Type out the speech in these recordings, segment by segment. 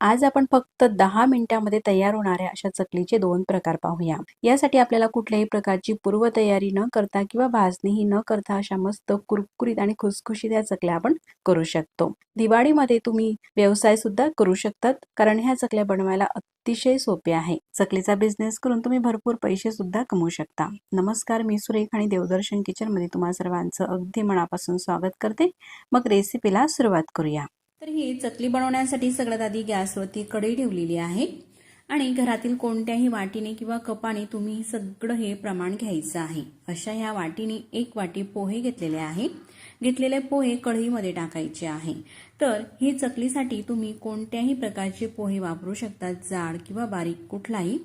आज आपण फक्त दहा मिनिटांमध्ये तयार होणाऱ्या अशा चकलीचे दोन प्रकार पाहूया. यासाठी आपल्याला कुठल्याही प्रकारची पूर्वतयारी न करता किंवा भाजणीही न करता अशा मस्त कुरकुरीत आणि खुसखुशीत या चकल्या आपण करू शकतो. दिवाळीमध्ये तुम्ही व्यवसाय सुद्धा करू शकतात कारण ह्या चकल्या बनवायला अतिशय सोपे आहे. चकलीचा बिझनेस करून तुम्ही भरपूर पैसे सुद्धा कमवू शकता. नमस्कार मी सुरेख आणि देवदर्शन किचनमध्ये तुम्हा सर्वांचं अगदी मनापासून स्वागत करते. मग रेसिपीला सुरुवात करूया. तर ही चकली बनवण्यासाठी सगळ्यात आधी गॅसवरती कढई ठेवलेली आहे. आणि घरातील कोणत्याही वाटीने किंवा कपाने तुम्ही सगळं हे प्रमाण घ्यायचं आहे. अशा ह्या वाटीने एक वाटी पोहे घेतलेले आहे. घेतलेले पोहे कढईमध्ये टाकायचे आहे. तर ही चकलीसाठी तुम्ही कोणत्याही प्रकारचे पोहे वापरू शकता जाड किंवा बारीक कुठलाही.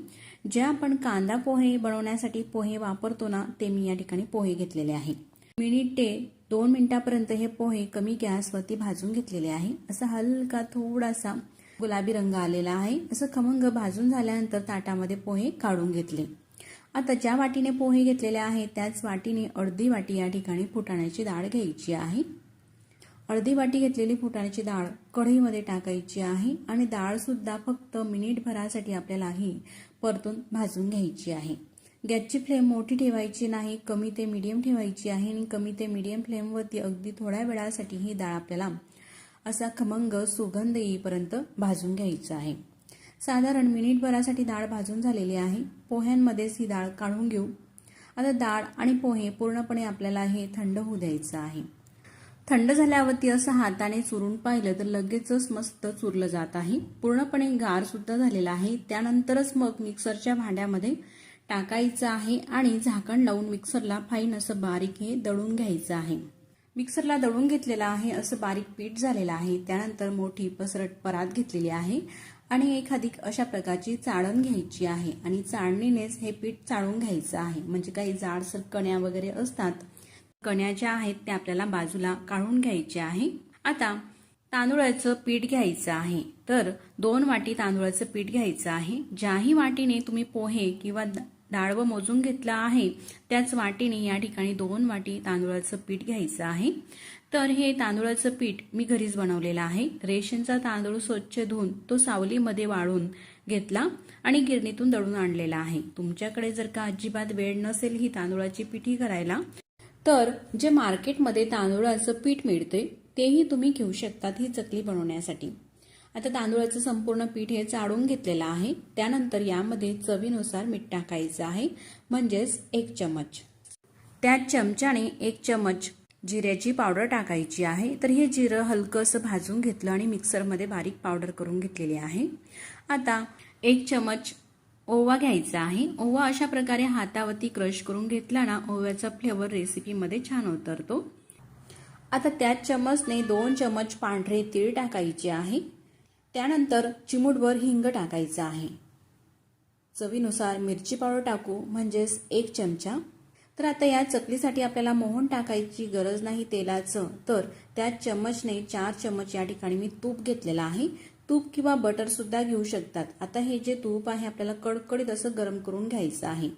जे आपण कांदा पोहे बनवण्यासाठी पोहे वापरतो ना ते मी या ठिकाणी पोहे घेतलेले आहे. मिनिट ते दोन मिनिटापर्यंत हे पोहे कमी गॅसवरती भाजून घेतलेले आहे. असा हलका थोडासा गुलाबी रंग आलेला आहे. असं खमंग भाजून झाल्यानंतर ताटामध्ये पोहे काढून घेतले. आता ज्या वाटीने पोहे घेतलेले आहे त्याच वाटीने अर्धी वाटी या ठिकाणी फुटाण्याची डाळ घ्यायची आहे. अर्धी वाटी घेतलेली फुटाण्याची डाळ कढईमध्ये टाकायची आहे आणि डाळसुद्धा फक्त मिनिटभरासाठी आपल्याला ही परतून भाजून घ्यायची आहे. गॅसची फ्लेम मोठी ठेवायची नाही कमी ते मीडियम ठेवायची आहे आणि कमी ते मीडियम फ्लेमवरती अगदी थोड्या वेळासाठी ही डाळ आपल्याला असा खमंग सुगंध येईपर्यंत भाजून घ्यायचं आहे. साधारण मिनिटभरासाठी डाळ भाजून झालेली आहे. पोह्यांमध्येच ही डाळ काढून घेऊ. आता डाळ आणि पोहे पूर्णपणे आपल्याला हे थंड होऊ द्यायचं आहे. थंड झाल्यावरती असं हाताने चुरून पाहिलं तर लगेचच मस्त चुरलं जात आहे. पूर्णपणे गार सुद्धा झालेला आहे. त्यानंतरच मग मिक्सरच्या भांड्यामध्ये टाकायचं आहे आणि झाकण लावून मिक्सरला फाईन असं बारीक हे दळून घ्यायचं आहे. मिक्सरला दळून घेतलेलं आहे असं बारीक पीठ झालेलं आहे. त्यानंतर मोठी पसरट परात घेतलेली आहे आणि एखादी अशा प्रकारची चाळण घ्यायची आहे आणि चाळणीनेच हे पीठ चाळून घ्यायचं आहे. म्हणजे काही जाडसर कण्या वगैरे असतात कण्या ज्या आहेत त्या आपल्याला बाजूला काढून घ्यायच्या आहे. आता तांदूळाचं पीठ घ्यायचं आहे. तर दोन वाटी तांदूळाचं पीठ घ्यायचं आहे. ज्याही वाटीने तुम्ही पोहे किंवा डाळवं मोजून घेतलं आहे त्याच वाटीने या ठिकाणी दोन वाटी तांदूळाचं पीठ घ्यायचं आहे. तर हे तांदूळाचं पीठ मी घरीच बनवलेलं आहे. रेशनचा तांदूळ स्वच्छ धुवून तो सावलीमध्ये वाळून घेतला आणि गिरणीतून दळून आणलेला आहे. तुमच्याकडे जर का अजिबात वेळ नसेल ही तांदूळाची पिठी करायला तर जे मार्केटमध्ये तांदूळाचं पीठ मिळते तेही तुम्ही घेऊ शकतात ही चकली बनवण्यासाठी. आता तांदूळाचं संपूर्ण पीठ हे चाळून घेतलेलं आहे. त्यानंतर यामध्ये चवीनुसार मीठ टाकायचं आहे. म्हणजेच एक चमच. त्या चमच्याने एक चमच जिऱ्याची पावडर टाकायची आहे. तर हे जिरं हलकंसं भाजून घेतलं आणि मिक्सरमध्ये बारीक पावडर करून घेतलेली आहे. आता एक चमच ओवा घ्यायचा आहे. ओवा अशा प्रकारे हातावरती क्रश करून घेतला ना ओव्याचा फ्लेवर रेसिपीमध्ये छान उतरतो. आता त्याच चमचने दोन चमच पांढरे तीळ टाकायचे आहे. त्यानंतर चिमूटभर हिंग टाकायचं आहे. चवीनुसार मिरची पावडर टाकू म्हणजेच एक चमचा. तर आता या चकलीसाठी आपल्याला मोहन टाकायची गरज नाही तेलाचं. तर त्या चमचने चार चमच या ठिकाणी मी तूप घेतलेलं आहे. तूप किंवा बटरसुद्धा घेऊ शकतात. आता हे जे तूप आहे आपल्याला कडकडीत असं गरम करून घ्यायचं आहे.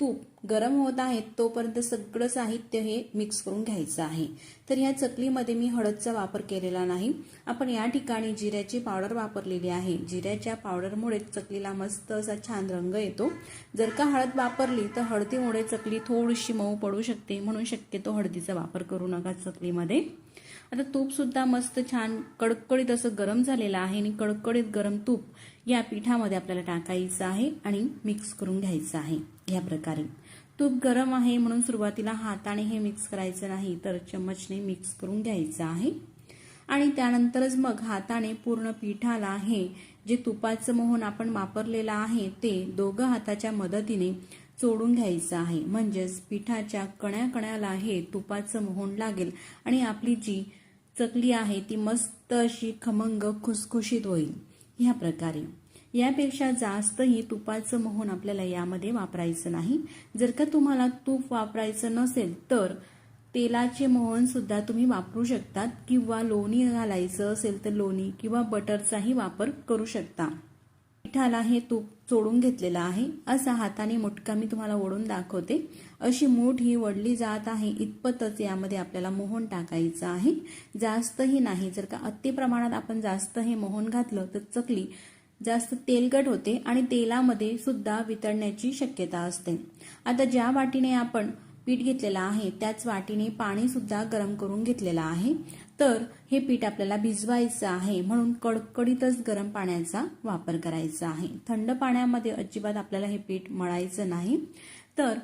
तूप गरम होत आहे तोपर्यंत सगळं साहित्य हे मिक्स करून घ्यायचं आहे. तर या चकलीमध्ये मी हळदचा वापर केलेला नाही. आपण या ठिकाणी जिऱ्याची पावडर वापरलेली आहे. जिऱ्याच्या पावडरमुळे चकलीला मस्त असा छान रंग येतो. जर का हळद वापरली तर हळदीमुळे चकली थोडीशी मऊ पडू शकते. म्हणून शक्यतो हळदीचा वापर करू नका चकलीमध्ये. आता तूपसुद्धा मस्त छान कडकडीत असं गरम झालेलं आहे आणि कडकडीत गरम तूप या पिठामध्ये आपल्याला टाकायचं आहे आणि मिक्स करून घ्यायचं आहे. या प्रकारे. तूप गरम आहे म्हणून सुरुवातीला हाताने हे मिक्स करायचं नाही तर चम्मचने मिक्स करून घ्यायचं आहे. आणि त्यानंतरच मग हाताने पूर्ण पिठाला हे जे तुपाचं मोहन आपण वापरलेलं आहे ते दोघं हाताच्या मदतीने चोडून घ्यायचं आहे. म्हणजेच पिठाच्या कण्या कण्याला हे तुपाचं मोहन लागेल आणि आपली जी चकली आहे ती मस्त अशी खमंग खुसखुशीत होईल. ह्या प्रकारे. यापेक्षा जास्तही तुपाचं मोहन आपल्याला यामध्ये वापरायचं नाही. जर का तुम्हाला तूप वापरायचं नसेल तर तेलाचे मोहन सुद्धा तुम्ही वापरू शकतात किंवा लोणी घालायचं असेल तर लोणी किंवा बटरचाही वापर करू शकता. पिठाला हे तूप चोडून घेतलेलं आहे. असा हाताने मुटका मी तुम्हाला ओढून दाखवते. अशी मूठ ही वडली जात आहे. इतपतच यामध्ये आपल्याला मोहन टाकायचं आहे. जास्तही नाही. जर का अति प्रमाणात आपण जास्त हे मोहन घातलं तर चकली जास्त तेलकट होते आणि तेलामध्ये सुद्धा वितळण्याची शक्यता असते. आता ज्या वाटीने आपण पीठ घेतलेलं आहे त्याच वाटीने पाणी सुद्धा गरम करून घेतलेलं आहे. तर हे पीठ आपल्याला भिजवायचं आहे म्हणून कडकडीतच गरम पाण्याचा वापर करायचा आहे. थंड पाण्यामध्ये अजिबात आपल्याला हे पीठ मळायचं नाही. तर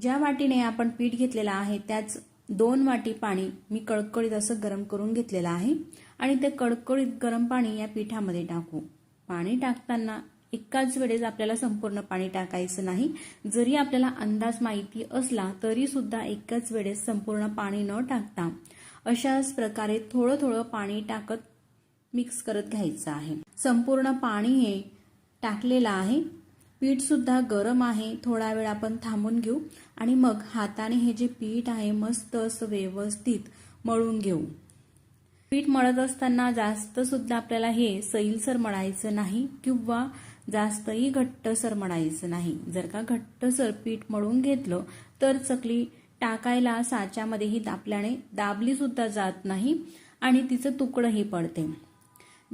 ज्या वाटीने आपण पीठ घेतलेलं आहे त्याच दोन वाटी पाणी मी कडकडीत असं गरम करून घेतलेलं आहे. आणि ते कडकडीत गरम पाणी या पिठामध्ये टाकू. पाणी टाकताना एकाच वेळेस आपल्याला संपूर्ण पाणी टाकायचं नाही. जरी आपल्याला अंदाज माहिती असला तरी सुद्धा एकाच वेळेस संपूर्ण पाणी न टाकता अशाच प्रकारे थोडं थोडं पाणी टाकत मिक्स करत घ्यायचं आहे. संपूर्ण पाणी हे टाकलेलं आहे. पीठ सुद्धा गरम आहे. थोडा वेळ आपण थांबून घेऊ आणि मग हाताने हे जे पीठ आहे मस्त असं व्यवस्थित मळून घेऊ. पीठ मळत असताना जास्त सुद्धा आपल्याला हे सैलसर मळायचं नाही किंवा जास्तही घट्टसर मळायचं नाही. जर का घट्टसर पीठ मळून घेतलं तर चकली टाकायला साच्यामध्येही दाबल्याने दाबली सुद्धा जात नाही आणि तिचं तुकडंही पडते.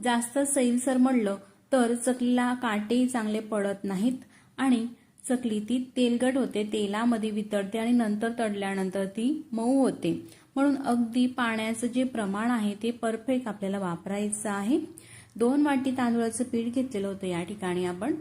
जास्त सैलसर मळलं तर चकलीला काटेही चांगले पडत नाहीत आणि चकली ती तेलगट होते तेलामध्ये वितळते आणि नंतर तळल्यानंतर ती मऊ होते. म्हणून अगदी पाण्याचं जे प्रमाण आहे ते परफेक्ट आपल्याला वापरायचं आहे. दोन वाटी तांदूळाचं पीठ घेतलेलं होतं या ठिकाणी आपण.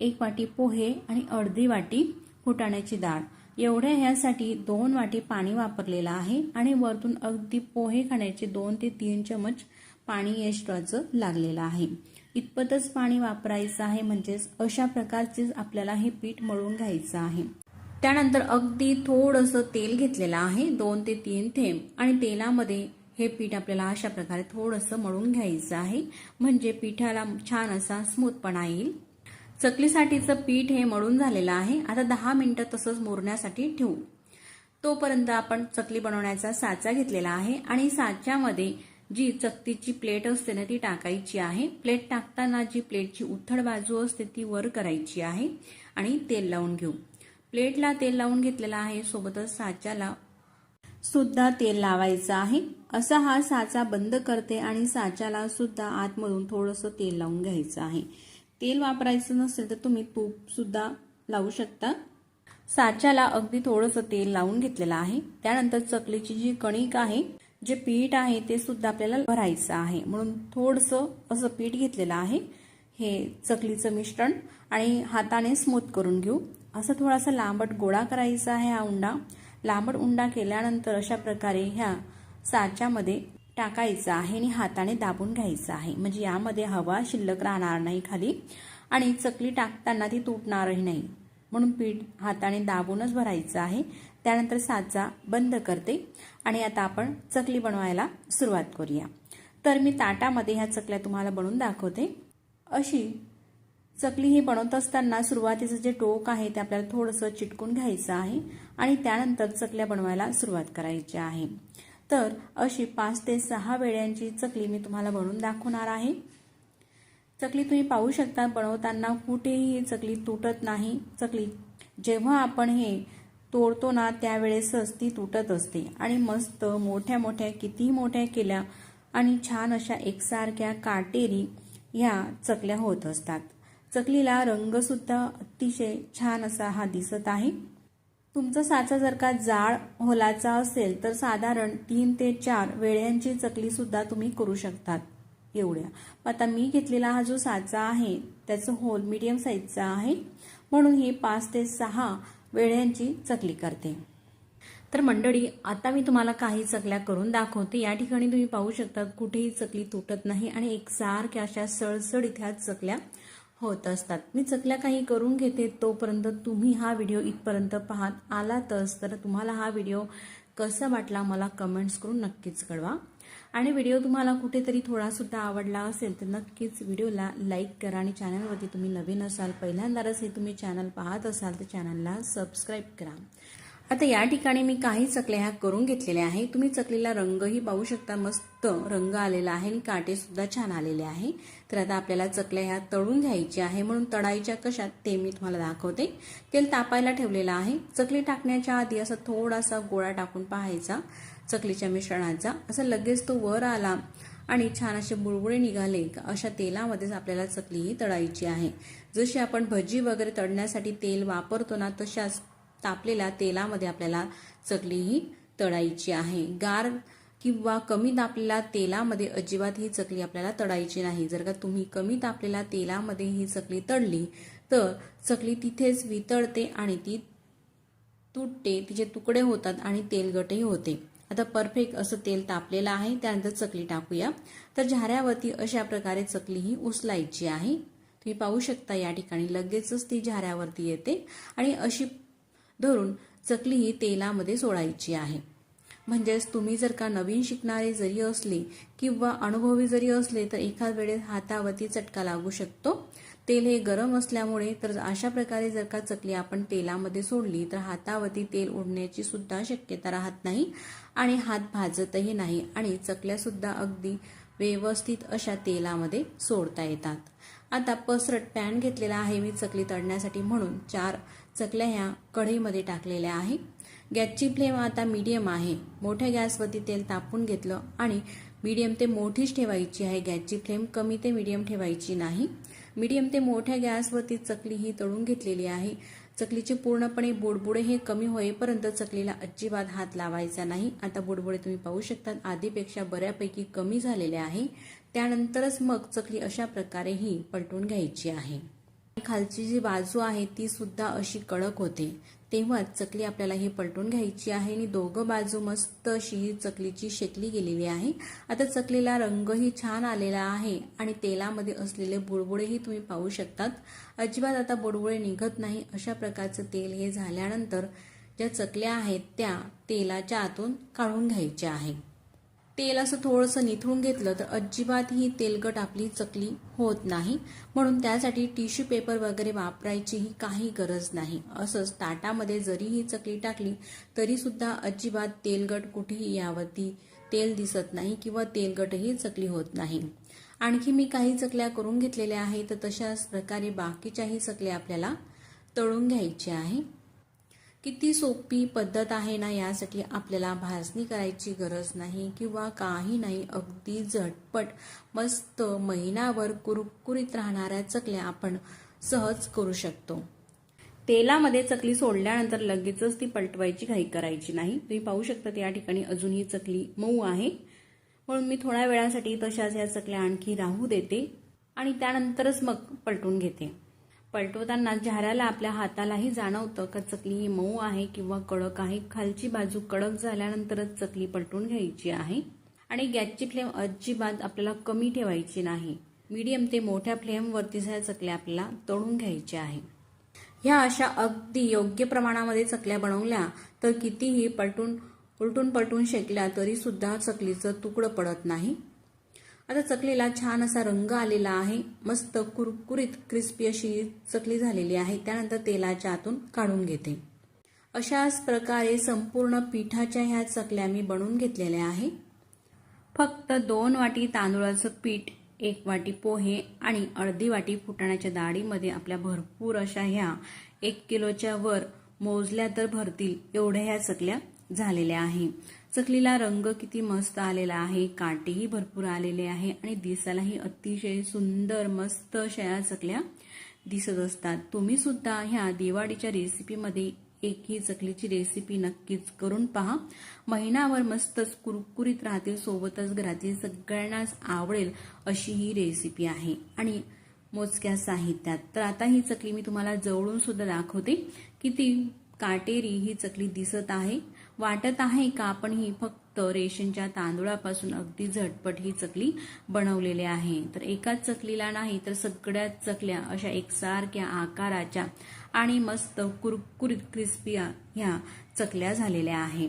एक वाटी पोहे आणि अर्धी वाटी फुटाण्याची डाळ. एवढ्या ह्यासाठी दोन वाटी पाणी वापरलेलं आहे आणि वरतून अगदी पोहे खाण्याचे दोन ते तीन चमच पाणी एक्स्ट्राचं लागलेलं आहे. इतपतच पाणी वापरायचं आहे म्हणजेच अशा प्रकारचेच आपल्याला हे पीठ मळून घ्यायचं आहे. त्यानंतर अगदी थोडंसं तेल घेतलेलं आहे दोन ते तीन थेंब. आणि तेलामध्ये हे पीठ आपल्याला अशा प्रकारे थोडंसं मळून घ्यायचं आहे. म्हणजे पिठाला छान असा स्मूथपणा येईल. चकलीसाठीचं पीठ हे मळून झालेलं आहे. आता दहा मिनटं तसंच मोरण्यासाठी ठेवू. तोपर्यंत आपण चकली बनवण्याचा साचा घेतलेला आहे. आणि साच्यामध्ये जी चकतीची प्लेट असते ना ती टाकायची आहे. प्लेट टाकताना जी प्लेटची उथळ बाजू असते ती वर करायची आहे. आणि तेल लावून घेऊ. प्लेटला तेल लावून घेतलेला आहे सोबतच साच्याला सुद्धा तेल लावायचं आहे. असा हा साचा बंद करते आणि साच्याला सुद्धा आतमधून थोडंसं तेल लावून घ्यायचं आहे. तेल वापरायचं नसेल तर तुम्ही तूप सुद्धा लावू शकता. साच्याला अगदी थोडंसं तेल लावून घेतलेलं आहे. त्यानंतर चकलीची जी कणिक आहे जे पीठ आहे ते सुद्धा आपल्याला भरायचं आहे. म्हणून थोडंसं असं पीठ घेतलेलं आहे. हे चकलीचं मिश्रण आणि हाताने स्मूथ करून घेऊ. असं थोडासा लांबट गोळा करायचा आहे हा उंडा. लांबट उंडा केल्यानंतर अशा प्रकारे ह्या साच्यामध्ये टाकायचं आहे आणि हाताने दाबून घ्यायचं आहे. म्हणजे यामध्ये हवा शिल्लक राहणार नाही खाली आणि चकली टाकताना ती तुटणारही नाही. म्हणून पीठ हाताने दाबूनच भरायचं आहे. त्यानंतर साचा बंद करते आणि आता आपण चकली बनवायला सुरुवात करूया. तर मी ताटामध्ये ह्या चकल्या तुम्हाला बनवून दाखवते. अशी चकली ही बनवत असताना सुरुवातीचं जे टोक आहे ते आपल्याला थोडंसं चिटकून घ्यायचं आहे आणि त्यानंतर चकल्या बनवायला सुरुवात करायची आहे. तर अशी पाच ते सहा वेळ्यांची चकली मी तुम्हाला बनवून दाखवणार आहे. चकली तुम्ही पाहू शकता बनवताना कुठेही चकली तुटत नाही. चकली जेव्हा आपण हे तोडतो ना त्यावेळेसच ती तुटत असते आणि मस्त मोठ्या मोठ्या कितीही मोठ्या केल्या आणि छान अशा एकसारख्या काटेरी ह्या चकल्या होत असतात. चकलीला रंगसुद्धा अतिशय छान असा हा दिसत आहे. तुमचा साचा जर का जाड होलाचा असेल तर साधारण तीन ते चार वेळ्यांची चकलीसुद्धा तुम्ही करू शकतात एवढ्या. आता मी घेतलेला हा जो साचा आहे त्याचं होल मीडियम साईजचा आहे. म्हणून ही पाच ते सहा वेळ्यांची चकली करते. तर मंडळी आता मी तुम्हाला काही चकल्या करून दाखवते. या ठिकाणी तुम्ही पाहू शकता कुठेही चकली तुटत नाही आणि एकसारख्या अशा सळसळीत ह्या चकल्या होत असतात. मी चकल्या काही करून घेते तोपर्यंत तुम्ही हा व्हिडिओ इथपर्यंत पाहत आलातच तर तुम्हाला हा व्हिडिओ कसा वाटला मला कमेंट्स करून नक्कीच कळवा. आणि व्हिडिओ तुम्हाला कुठेतरी थोडासुद्धा आवडला असेल तर नक्कीच व्हिडिओला लाईक करा आणि चॅनलवरती तुम्ही नवीन असाल पहिल्यांदाच हे तुम्ही चॅनल पाहत असाल तर चॅनलला सबस्क्राईब करा. आता या ठिकाणी मी काही चकल्या ह्या करून घेतलेल्या आहे तुम्ही चकलीला रंगही पाहू शकता. मस्त रंग आलेला आहे आणि काटेसुद्धा छान आलेले आहे. तर आता आपल्याला चकल्या ह्या तळून घ्यायची आहे. म्हणून तळायच्या कशात ते मी तुम्हाला दाखवते. तेल तापायला ठेवलेलं आहे. चकली टाकण्याच्या आधी असा थोडासा गोळा टाकून पाहायचा. चकलीच्या मिश्रणाचा. असं लगेच तो वर आला आणि छान असे बुळबुळे निघाले का अशा तेलामध्येच आपल्याला चकली ही तळायची आहे. जशी आपण भजी वगैरे तळण्यासाठी तेल वापरतो ना तशाच तापलेल्या तेलामध्ये आपल्याला चकली ही तळायची आहे. गार किंवा कमी तापलेल्या तेलामध्ये अजिबात ही चकली आपल्याला तळायची नाही. जर का तुम्ही कमी तापलेल्या तेलामध्ये ही चकली तळली तर चकली तिथेच वितळते आणि ती तुटते तिचे तुकडे होतात आणि तेलगटही होते. आता परफेक्ट असं तेल तापलेलं आहे त्यानंतर चकली टाकूया. तर झाऱ्यावरती अशा प्रकारे चकली ही उचलायची आहे. तुम्ही पाहू शकता या ठिकाणी लगेचच ती झाऱ्यावरती येते आणि अशी धरून चकली ही तेलामध्ये सोडायची आहे. म्हणजेच तुम्ही जर का नवीन शिकणारे जरी असले किंवा अनुभवी जरी असले तर एखाद वेळेस हातावरती चटका लागू शकतो. तेल हे गरम असल्यामुळे तर अशा प्रकारे जर का चकली आपण तेलामध्ये सोडली तर हातावरती तेल उडण्याची सुद्धा शक्यता राहत नाही आणि हात भाजतही नाही आणि चकल्या सुद्धा अगदी व्यवस्थित अशा तेलामध्ये सोडता येतात. आता पसरट पॅन घेतलेला आहे मी चकली तळण्यासाठी म्हणून. चार चकल्या ह्या कढईमध्ये टाकलेल्या आहे. गॅसची फ्लेम आता मीडियम आहे. मोठ्या गॅसवरती तेल तापून घेतलं आणि मीडियम ते मोठीच ठेवायची आहे. गॅसची फ्लेम कमी ते मीडियम ठेवायची नाही. मीडियम ते मोठ्या गॅसवरती चकली ही तळून घेतलेली आहे. चकलीचे पूर्णपणे बुडबुडे हे कमी होईपर्यंत चकलीला अजिबात हात लावायचा नाही. आता बुडबुडे तुम्ही पाहू शकता आधीपेक्षा बऱ्यापैकी कमी झालेले आहे. त्यानंतरच मग चकली अशा प्रकारे ही पलटून घ्यायची आहे. खालची जी बाजू आहे ती सुद्धा अशी कडक होते. तेव्हा चकली आपल्याला ही पलटून घ्यायची आहे आणि दोघं बाजू मस्त अशी ही चकलीची शेकली गेलेली आहे. आता चकलीला रंगही छान आलेला आहे आणि तेलामध्ये असलेले बुडबुडेही तुम्ही पाहू शकतात. अजिबात आता बुडबुडे निघत नाही. अशा प्रकारचं तेल हे झाल्यानंतर ज्या चकल्या आहेत त्या तेलाच्या आतून काढून घ्यायच्या आहे. तेल असं थोडंसं निथळून घेतलं तर अजिबात ही तेलकट आपली चकली होत नाही. म्हणून त्यासाठी टिश्यू पेपर वगैरे वापरायचीही काही गरज नाही. असंच ताटामध्ये जरी ही चकली टाकली तरी सुद्धा अजिबात तेलगट कुठेही यावरती तेल दिसत नाही किंवा तेलगटही चकली होत नाही. आणखी मी काही चकल्या करून घेतलेल्या आहेत तर तशाच प्रकारे बाकीच्याही चकल्या आपल्याला तळून घ्यायच्या आहे. किती सोपी पद्धत आहे ना यासाठी आपल्याला भाजणी करायची गरज नाही किंवा काही नाही. अगदी झटपट मस्त महिनाभर कुरकुरीत राहणाऱ्या चकल्या आपण सहज करू शकतो. तेलामध्ये चकली सोडल्यानंतर लगेचच ती पलटवायची घाई करायची नाही. तुम्ही पाहू शकता या ठिकाणी अजूनही चकली मऊ आहे. म्हणून मी थोड्या वेळासाठी तशाच या चकल्या आणखी राहू देते आणि त्यानंतरच मग पलटून घेते. पलटवताना झाऱ्याला आपल्या हातालाही जाणवतं का चकली ही मऊ आहे किंवा कडक आहे. खालची बाजू कडक झाल्यानंतरच चकली पलटून घ्यायची आहे. आणि गॅसची फ्लेम अजिबात आपल्याला कमी ठेवायची नाही. मीडियम ते मोठ्या फ्लेमवरती ह्या चकल्या आपल्याला तळून घ्यायच्या आहे. ह्या अशा अगदी योग्य प्रमाणामध्ये चकल्या बनवल्या तर कितीही पलटून उलटून पलटून शेकल्या तरी सुद्धा चकलीचं तुकडं पडत नाही. आता चकलीला छान असा रंग आलेला आहे. मस्त कुरकुरीत क्रिस्पी अशी चकली झालेली आहे. त्यानंतर तेलाच्या आतून काढून घेते. अशाच प्रकारे संपूर्ण पिठाच्या ह्या चकल्या मी बनवून घेतलेल्या आहे. फक्त दोन वाटी तांदूळाचं पीठ एक वाटी पोहे आणि अर्धी वाटी फुटाण्याच्या डाळीमध्ये आपल्या भरपूर अशा ह्या एक किलोच्या वर मोजल्या तर भरतील एवढ्या ह्या चकल्या झालेल्या आहे. चकलीला रंग किती मस्त आलेला आहे काटेही भरपूर आलेले आहे आणि दिसायलाही अतिशय सुंदर मस्त अशा या चकल्या दिसत असतात. तुम्ही सुद्धा ह्या दिवाळीच्या रेसिपीमध्ये एक ही चकलीची रेसिपी नक्कीच करून पहा. महिनाभर मस्तच कुरकुरीत राहतील सोबतच घरातील सगळ्यांनाच आवडेल अशी ही रेसिपी आहे. आणि मोजक्या साहित्यात. तर आता ही चकली मी तुम्हाला जवळून सुद्धा दाखवते. किती काटेरी ही चकली दिसत आहे. वाटत आहे का? आपण ही फक्त रेशनच्या तांदूळापासून अगदी झटपट ही चकली बनवलेली आहे. तर एकाच चकलीला नाही तर सगळ्याच चकल्या अशा एकसारख्या आकाराच्या आणि मस्त कुरकुरीत क्रिस्पी ह्या चकल्या झालेल्या आहे.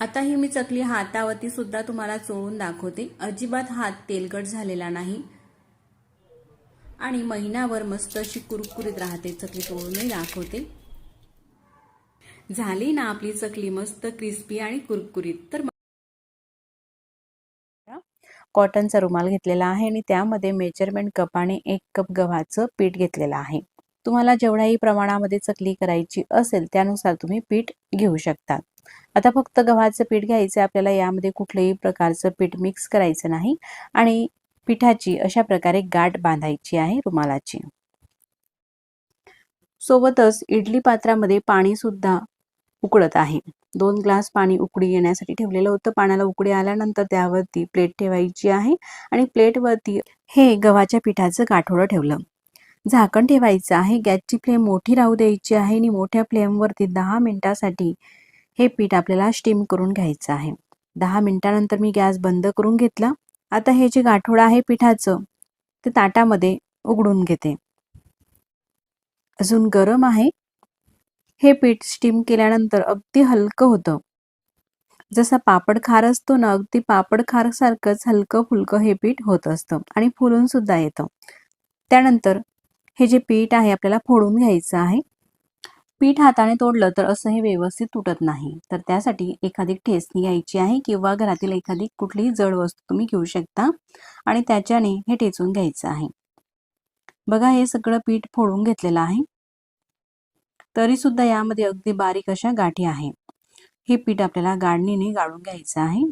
आता ही मी चकली हातावरती सुद्धा तुम्हाला चोळून दाखवते. अजिबात हात तेलकट झालेला नाही. आणि महिनाभर मस्त अशी कुरकुरीत राहते चकली तोडूनही दाखवते. झाली ना आपली चकली मस्त क्रिस्पी आणि कुरकुरीत तर कॉटनचा रुमाल घेतलेला आहे आणि त्यामध्ये मेजरमेंट कपाने एक कप गव्हाचं पीठ घेतलेलं आहे. तुम्हाला जेवढ्याही प्रमाणामध्ये चकली करायची असेल त्यानुसार तुम्ही पीठ घेऊ शकता आता फक्त गव्हाचं पीठ घ्यायचं आपल्याला यामध्ये कुठल्याही प्रकारचं पीठ मिक्स करायचं नाही आणि पिठाची अशा प्रकारे गाठ बांधायची आहे रुमालाची. सोबतच इडली पात्रामध्ये पाणी सुद्धा उकळत आहे. दोन ग्लास पाणी उकडी येण्यासाठी ठेवलेलं होतं. पाण्याला उकडी आल्यानंतर त्यावरती प्लेट ठेवायची आहे आणि प्लेटवरती हे गव्हाच्या पिठाचं गाठोडं ठेवलं. झाकण ठेवायचं आहे. गॅसची फ्लेम मोठी राहू द्यायची आहे आणि मोठ्या फ्लेमवरती दहा मिनिटासाठी हे पीठ आपल्याला स्टीम करून घ्यायचं आहे. दहा मिनिटानंतर मी गॅस बंद करून घेतला. आता हे जे गाठोडं आहे पिठाचं ते ताटामध्ये उघडून घेते. अजून गरम आहे. हे पीठ स्टीम केल्यानंतर अगदी हलकं होतं. जसा पापड खार असतो ना अगदी पापड खार सारखंच हलकं फुलकं हे पीठ होत असतं आणि फुलून सुद्धा येतं. त्यानंतर हे जे पीठ आहे आपल्याला फोडून घ्यायचं आहे पीठ हाताने तोडलं तर असं हे व्यवस्थित तुटत नाही. तर त्यासाठी एखादी ठेचणी घ्यायची आहे किंवा घरातील एखादी कुठलीही जड वस्तू तुम्ही घेऊ शकता आणि त्याच्याने हे ठेचून घ्यायचं आहे. बघा हे सगळं पीठ फोडून घेतलेलं आहे. तरी सुद्धा यामध्ये अगदी बारीक अशा गाठी आहे हे पीठ आपल्याला गाडणीने गाळून घ्यायचं आहे.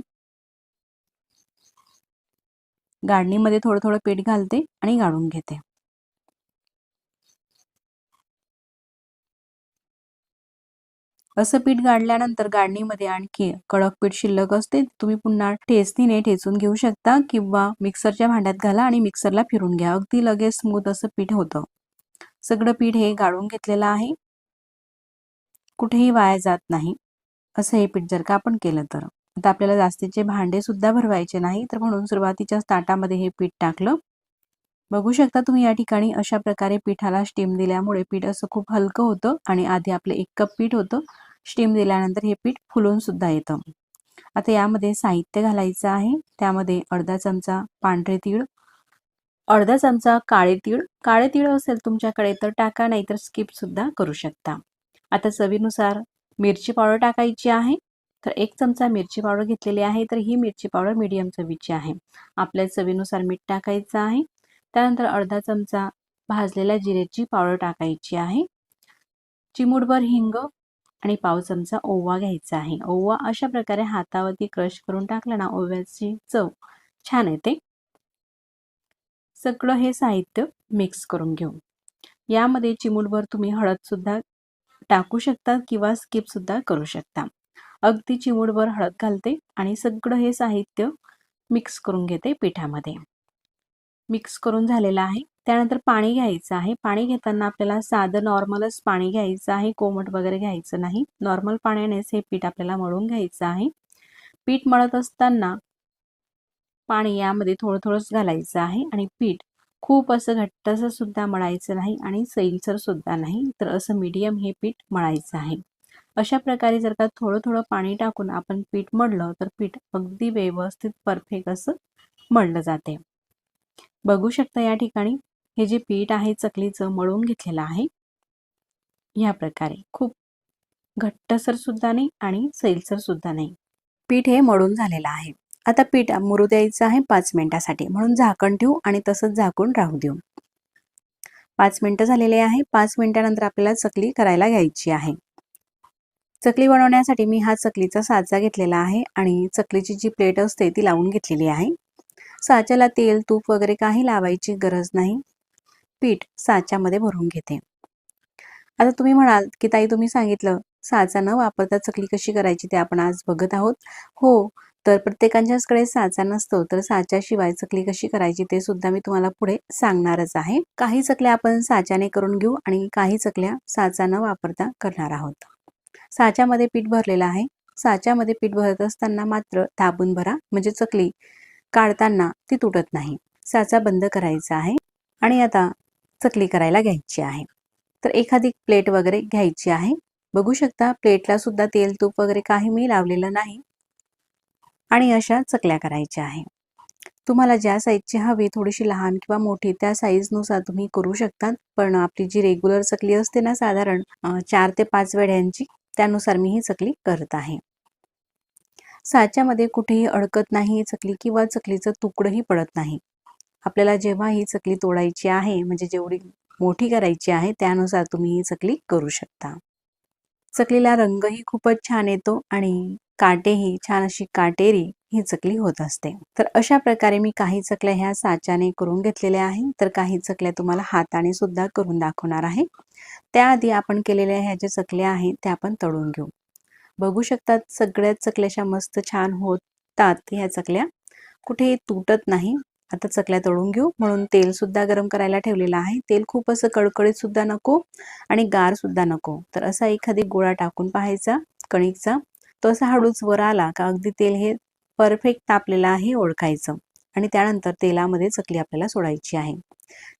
गाडणीमध्ये थोडं थोडं पीठ घालते आणि गाळून घेते. असं पीठ गाडल्यानंतर गाडणीमध्ये आणखी कडक पीठ शिल्लक असते. तुम्ही पुन्हा ठेचणीने ठेचून घेऊ शकता किंवा मिक्सरच्या भांड्यात घाला आणि मिक्सरला फिरून घ्या. अगदी लगेच स्मूथ असं पीठ होतं. सगळं पीठ हे गाळून घेतलेलं आहे. कुठेही वाया जात नाही. असं हे पीठ जर का आपण केलं तर. आता आपल्याला जास्तीचे भांडे सुद्धा भरवायचे नाही तर म्हणून सुरुवातीच्याच ताटामध्ये हे पीठ टाकलं. बघू शकता तुम्ही या ठिकाणी अशा प्रकारे पिठाला स्टीम दिल्यामुळे पीठ असं खूप हलकं होतं आणि आधी आपलं एक कप पीठ होतं. स्टीम दिल्यानंतर हे पीठ फुलून सुद्धा येतं. आता यामध्ये साहित्य घालायचं आहे. त्यामध्ये अर्धा चमचा पांढरे तीळ अर्धा चमचा काळे तीळ. काळे तीळ असेल तुमच्याकडे तर टाका नाही तर स्किप सुद्धा करू शकता. आता चवीनुसार मिरची पावडर टाकायची आहे. तर एक चमचा मिरची पावडर घेतलेली आहे. तर ही मिरची पावडर मीडियम चवीची आहे. आपल्या चवीनुसार मीठ टाकायचं आहे. त्यानंतर अर्धा चमचा भाजलेल्या जिरेची पावडर टाकायची आहे. चिमूटभर हिंग आणि पाव चमचा ओवा घ्यायचा आहे. ओवा अशा प्रकारे हातावरती क्रश करून टाकला ना ओव्याची चव छान येते. सगळं हे साहित्य मिक्स करून घेऊ. यामध्ये चिमूटभर तुम्ही हळद सुद्धा टाकू शकता किंवा स्किप सुद्धा करू शकता. अगदी चिमूडभर हळद घालते आणि सगळं हे साहित्य मिक्स करून घेते पिठामध्ये. मिक्स करून झालेलं आहे. त्यानंतर पाणी घ्यायचं आहे. पाणी घेताना आपल्याला साधं नॉर्मलच पाणी घ्यायचं आहे. कोमट वगैरे घ्यायचं नाही. नॉर्मल पाण्यानेच हे पीठ आपल्याला मळून घ्यायचं आहे. पीठ मळत असताना पाणी यामध्ये थोडं थोडंच घालायचं आहे आणि पीठ खूप असं घट्टसर सुद्धा मळायचं नाही आणि सैलसर सुद्धा नाही तर असं मीडियम हे पीठ मळायचं आहे. अशा प्रकारे जर का थोडं थोडं पाणी टाकून आपण पीठ मळलं तर पीठ अगदी व्यवस्थित परफेक्ट असं मळलं जाते. बघू शकता या ठिकाणी हे जे पीठ आहे चकलीचं मळून घेतलेलं आहे या प्रकारे. खूप घट्टसर सुद्धा नाही आणि सैलसर सुद्धा नाही. पीठ हे मळून झालेलं आहे. आता पीठ मुरू द्यायचं आहे पाच मिनिटासाठी. म्हणून झाकण ठेवू आणि तसंच झाकून राहू देऊ. पाच मिनिटं झालेले आहे. पाच मिनिटानंतर आपल्याला चकली करायला घ्यायची आहे. चकली बनवण्यासाठी मी हा चकलीचा साचा घेतलेला आहे आणि चकलीची जी प्लेट असते ती लावून घेतलेली आहे. साच्याला तेल तूप वगैरे काही लावायची गरज नाही. पीठ साच्यामध्ये भरून घेते. आता तुम्ही म्हणाल की ताई तुम्ही सांगितलं साचा न वापरता चकली कशी करायची ते आपण आज बघत आहोत. हो तर प्रत्येकाच्याचकडे साचा नसतो तर साच्याशिवाय चकली कशी करायची ते सुद्धा मी तुम्हाला पुढे सांगणारच आहे. काही चकल्या आपण साच्याने करून घेऊ आणि काही चकल्या साचा न वापरता करणार आहोत. साच्यामध्ये पीठ भरलेलं आहे. साच्यामध्ये पीठ भरत असताना मात्र दाबून भरा म्हणजे चकली काढताना ती तुटत नाही. साचा बंद करायचा आहे आणि आता चकली करायला घ्यायची आहे. तर एखादी प्लेट वगैरे घ्यायची आहे. बघू शकता प्लेटला सुद्धा तेल तूप वगैरे काही मी लावलेलं नाही. आणि अशा चकल्या करायच्या आहे. तुम्हाला ज्या साईजची हवी थोडीशी लहान किंवा मोठी त्या साईजनुसार तुम्ही करू शकतात. पण आपली जी रेग्युलर चकली असते ना साधारण चार ते पाच वेड्यांची त्यानुसार मी ही चकली करत आहे. साच्यामध्ये कुठेही अडकत नाही चकली किंवा चकलीचं तुकडंही पडत नाही. आपल्याला जेव्हा ही चकली तोडायची आहे म्हणजे जेवढी मोठी करायची आहे त्यानुसार तुम्ही ही चकली करू शकता. चकलीला रंगही खूपच छान येतो आणि काटेही छान अशी काटेरी ही चकली होत असते. तर अशा प्रकारे मी काही चकल्या ह्या साच्याने करून घेतलेल्या आहे. तर काही चकल्या तुम्हाला हाताने सुद्धा करून दाखवणार आहे. त्याआधी आपण केलेल्या ह्या ज्या चकल्या आहेत त्या आपण तळून घेऊ. बघू शकतात सगळ्याच चकल्याशा मस्त छान होतात ह्या चकल्या. कुठेही तुटत नाही. आता चकल्या तळून घेऊ. म्हणून तेल सुद्धा गरम करायला ठेवलेलं आहे. तेल खूप असं कडकडीत सुद्धा नको आणि गार सुद्धा नको. तर असा एखादी गोळा टाकून पाहायचा कणिकचा. तसा हळूच वर आला का अगदी तेल हे परफेक्ट तापलेलं आहे ओळखायचं. आणि त्यानंतर तेलामध्ये चकली आपल्याला सोडायची आहे.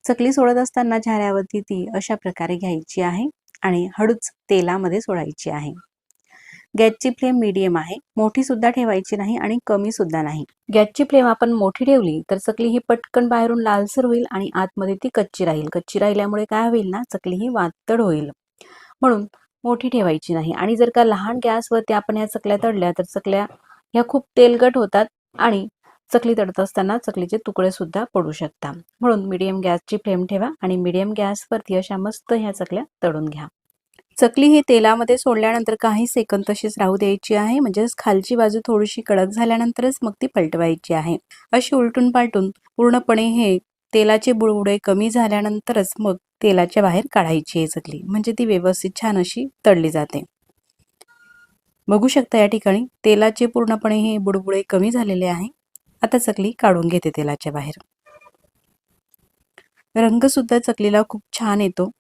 चकली सोडत असताना झाऱ्यावरती ती अशा प्रकारे घ्यायची आहे आणि हळूच तेलामध्ये सोडायची आहे. गॅसची फ्लेम मीडियम आहे. मोठी सुद्धा ठेवायची नाही आणि कमी सुद्धा नाही. गॅसची फ्लेम आपण मोठी ठेवली तर चकली ही पटकन बाहेरून लालसर होईल आणि आतमध्ये ती कच्ची राहील. कच्ची राहिल्यामुळे काय होईल ना? चकली ही वातड होईल. म्हणून मोठी ठेवायची नाही. आणि जर का लहान गॅसवरती आपण या चकल्या तळल्या तर चकल्या ह्या खूप तेलगट होतात आणि चकली तळत असताना चकलीचे तुकडे सुद्धा पडू शकतात म्हणून मिडियम गॅसची फ्लेम ठेवा आणि मिडियम गॅसवरती अशा मस्त ह्या चकल्या तळून घ्या. चकली ही तेलामध्ये सोडल्यानंतर काही सेकंद तशीच राहू द्यायची आहे. म्हणजेच खालची बाजू थोडीशी कडक झाल्यानंतरच मग ती पलटवायची आहे. अशी उलटून पालटून पूर्णपणे हे तेलाचे बुडबुडे कमी झाल्यानंतरच मग तेलाच्या बाहेर काढायची आहे चकली म्हणजे ती व्यवस्थित छान अशी तळली जाते. बघू शकता या ठिकाणी तेलाचे पूर्णपणे हे बुडबुडे कमी झालेले आहे. आता चकली काढून घेते तेलाच्या बाहेर. रंग सुद्धा चकलीला खूप छान येतो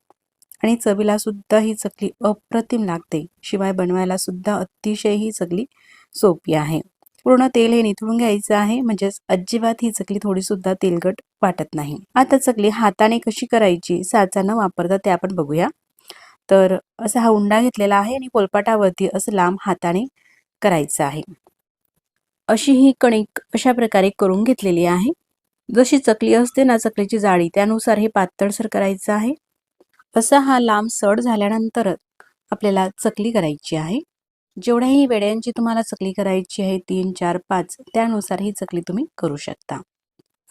आणि चवीला सुद्धा ही चकली अप्रतिम लागते. शिवाय बनवायला सुद्धा अतिशय ही चकली सोपी आहे. पूर्ण तेल हे निथळून घ्यायचं आहे. म्हणजेच अजिबात ही चकली थोडी सुद्धा तेलगट वाटत नाही. आता चकली हाताने कशी करायची साचा न वापरता ते आपण बघूया. तर असा हा उंडा घेतलेला आहे आणि पोलपाटावरती असं लांब हाताने करायचं आहे. अशी ही कणिक अशा प्रकारे करून घेतलेली आहे. जशी चकली असते ना चकलीची जाळी त्यानुसार हे पातळसर करायचं आहे. असा हा लांब सड झाल्यानंतर आपल्याला चकली करायची आहे. जेवढ्याही वेड्यांची तुम्हाला चकली करायची आहे तीन चार पाच त्यानुसार ही चकली तुम्ही करू शकता.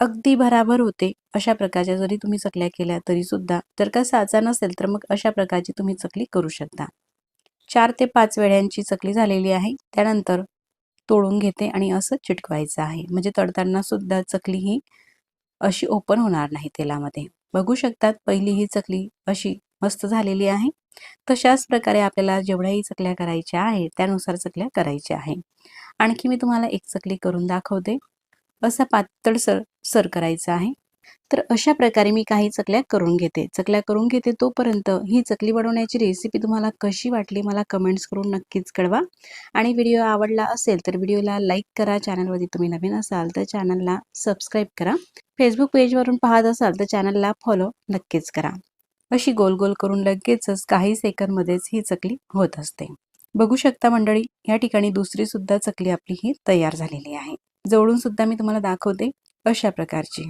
अगदी भराभर होते अशा प्रकारच्या जरी तुम्ही चकल्या केल्या तरी सुद्धा जर का साचा नसेल तर मग अशा प्रकारची तुम्ही चकली करू शकता. चार ते पाच वेळ्यांची चकली झालेली आहे त्यानंतर तोडून घेते आणि असं चिटकवायचं आहे. म्हणजे तडताना सुद्धा चकली ही अशी ओपन होणार नाही तेलामध्ये. बघू शकतात पहिली ही चकली अशी मस्त झालेली आहे. तशाच प्रकारे आपल्याला जेवढ्याही चकल्या करायच्या आहेत त्यानुसार चकल्या करायच्या आहे आणखी मी तुम्हाला एक चकली करून दाखवते. असा पातळ सर सर करायचा आहे. तर अशा प्रकारे मी काही चकल्या करून घेते. चकल्या करून घेते तोपर्यंत ही चकली बनवण्याची रेसिपी तुम्हाला कशी वाटली मला कमेंट्स करून नक्कीच कळवा. आणि व्हिडिओ आवडला असेल तर व्हिडिओला लाईक करा. चॅनलवरती तुम्ही नवीन असाल तर चॅनलला सबस्क्राईब करा. फेसबुक पेजवरून पाहत असाल तर चॅनलला फॉलो नक्कीच करा. अशी गोल गोल करून लगेचच काही सेकंदमध्येच ही चकली होत असते. बघू शकता मंडळी या ठिकाणी दुसरी सुद्धा चकली आपली ही तयार झालेली आहे. जवळून सुद्धा मी तुम्हाला दाखवते अशा प्रकारची.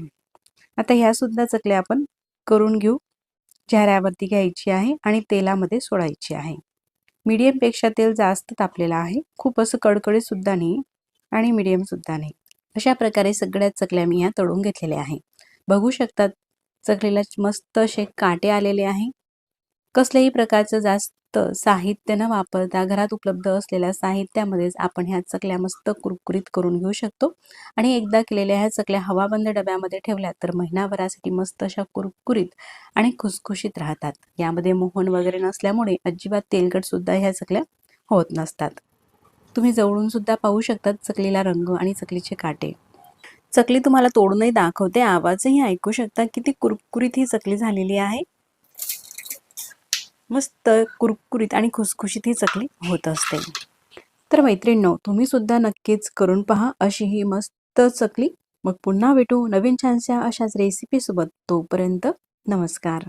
आता ह्या सुद्धा चकल्या आपण करून घेऊ. चेहऱ्यावरती घ्यायची आहे आणि तेलामध्ये सोडायची आहे. मीडियमपेक्षा तेल जास्त तापलेलं आहे. खूप असं कडकडीत सुद्धा नाही आणि मीडियम सुद्धा नाही. अशा प्रकारे सगळ्या चकल्या मी ह्या तळून घेतलेल्या आहे. बघू शकतात चकलीला मस्त असे काटे आलेले आहे. कसल्याही प्रकारचं जास्त साहित्य न वापरता घरात उपलब्ध असलेल्या साहित्यामध्येच आपण ह्या चकल्या मस्त कुरकुरीत करून घेऊ शकतो. आणि एकदा केलेल्या ह्या चकल्या हवाबंद डब्यामध्ये ठेवल्या तर महिनाभरासाठी मस्त अशा कुरकुरीत आणि खुसखुशीत राहतात. यामध्ये मोहन वगैरे नसल्यामुळे अजिबात तेलकट सुद्धा ह्या चकल्या होत नसतात. तुम्ही जवळून सुद्धा पाहू शकतात चकलीला रंग आणि चकलीचे काटे. चकली तुम्हाला तोडूनही दाखवते. आवाजही ऐकू शकता. किती कुरकुरीत ही चकली झालेली आहे. मस्त कुरकुरीत आणि खुसखुशीत ही चकली होत असते. तर मैत्रिणींनो तुम्ही सुद्धा नक्कीच करून पहा अशी ही मस्त चकली. मग पुन्हा भेटू नवीन छानशा अशाच रेसिपीसोबत तोपर्यंत नमस्कार.